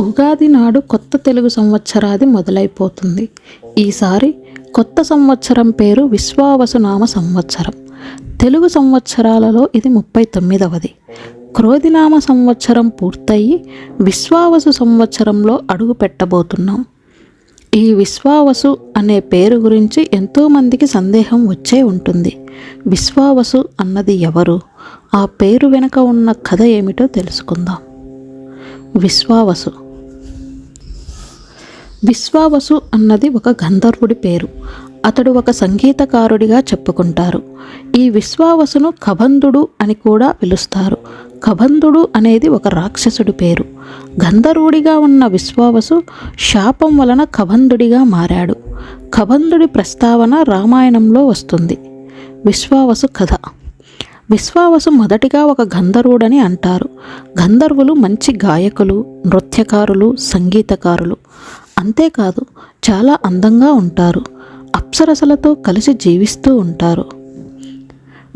ఉగాది నాడు కొత్త తెలుగు సంవత్సరాది మొదలైపోతుంది. ఈసారి కొత్త సంవత్సరం పేరు విశ్వావసునామ సంవత్సరం. తెలుగు సంవత్సరాలలో ఇది ముప్పై తొమ్మిదవది. క్రోధినామ సంవత్సరం పూర్తయి విశ్వావసు సంవత్సరంలో అడుగు పెట్టబోతున్నాం ఈ విశ్వావసు అనే పేరు గురించి ఎంతోమందికి సందేహం వచ్చే ఉంటుంది. విశ్వావసు అన్నది ఎవరు? ఆ పేరు వెనుక ఉన్న కథ ఏమిటో తెలుసుకుందాం. విశ్వావసు. విశ్వావసు అన్నది ఒక గంధర్వుడి పేరు. అతడు ఒక సంగీతకారుడిగా చెప్పుకుంటారు. ఈ విశ్వావసును కబంధుడు అని కూడా పిలుస్తారు. కబంధుడు అనేది ఒక రాక్షసుడి పేరు. గంధర్వుడిగా ఉన్న విశ్వావసు శాపం వలన కబంధుడిగా మారాడు. కబంధుడి ప్రస్తావన రామాయణంలో వస్తుంది. విశ్వావసు కథ. విశ్వావసు మొదటిగా ఒక గంధర్వుడని అంటారు. గంధర్వులు మంచి గాయకులు నృత్యకారులు సంగీతకారులు. అంతేకాదు చాలా అందంగా ఉంటారు. అప్సరసలతో కలిసి జీవిస్తూ ఉంటారు.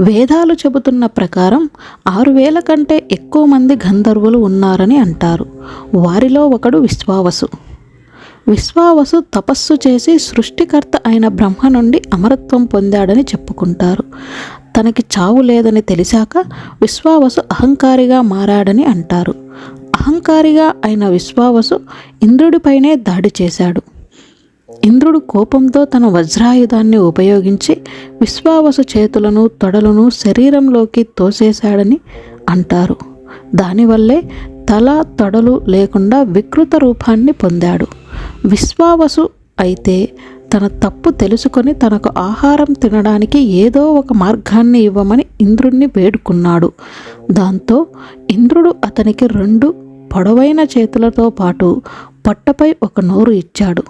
వేదాలు చెబుతున్న ప్రకారం ఆరు వేల కంటే ఎక్కువ మంది గంధర్వులు ఉన్నారని అంటారు. వారిలో ఒకడు విశ్వావసు. విశ్వావసు తపస్సు చేసి సృష్టికర్త అయిన బ్రహ్మ నుండి అమరత్వం పొందాడని చెప్పుకుంటారు. తనకి చావు లేదని తెలిసాక విశ్వావసు అహంకారిగా మారాడని అంటారు. అహంకారిగా అయిన విశ్వావసు ఇంద్రుడిపైనే దాడి చేశాడు. ఇంద్రుడు కోపంతో తన వజ్రాయుధాన్ని ఉపయోగించి విశ్వావసు చేతులను తొడలను శరీరంలోకి తోసేశాడని అంటారు. దానివల్లే తల తొడలు లేకుండా వికృత రూపాన్ని పొందాడు. విశ్వావసు అయితే తన తప్పు తెలుసుకొని తనకు ఆహారం తినడానికి ఏదో ఒక మార్గాన్ని ఇవ్వమని ఇంద్రుణ్ణి వేడుకున్నాడు. దాంతో ఇంద్రుడు అతనికి రెండు పొడవైన చేతులతో పాటు పట్టపై ఒక నోరు ఇచ్చాడు.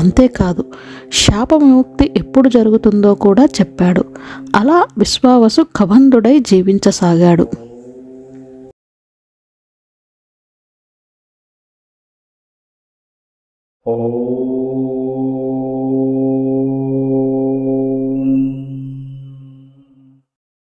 అంతేకాదు శాప విముక్తి ఎప్పుడు జరుగుతుందో కూడా చెప్పాడు. అలా విశ్వావసు కబంధుడై జీవించసాగాడు. ఓ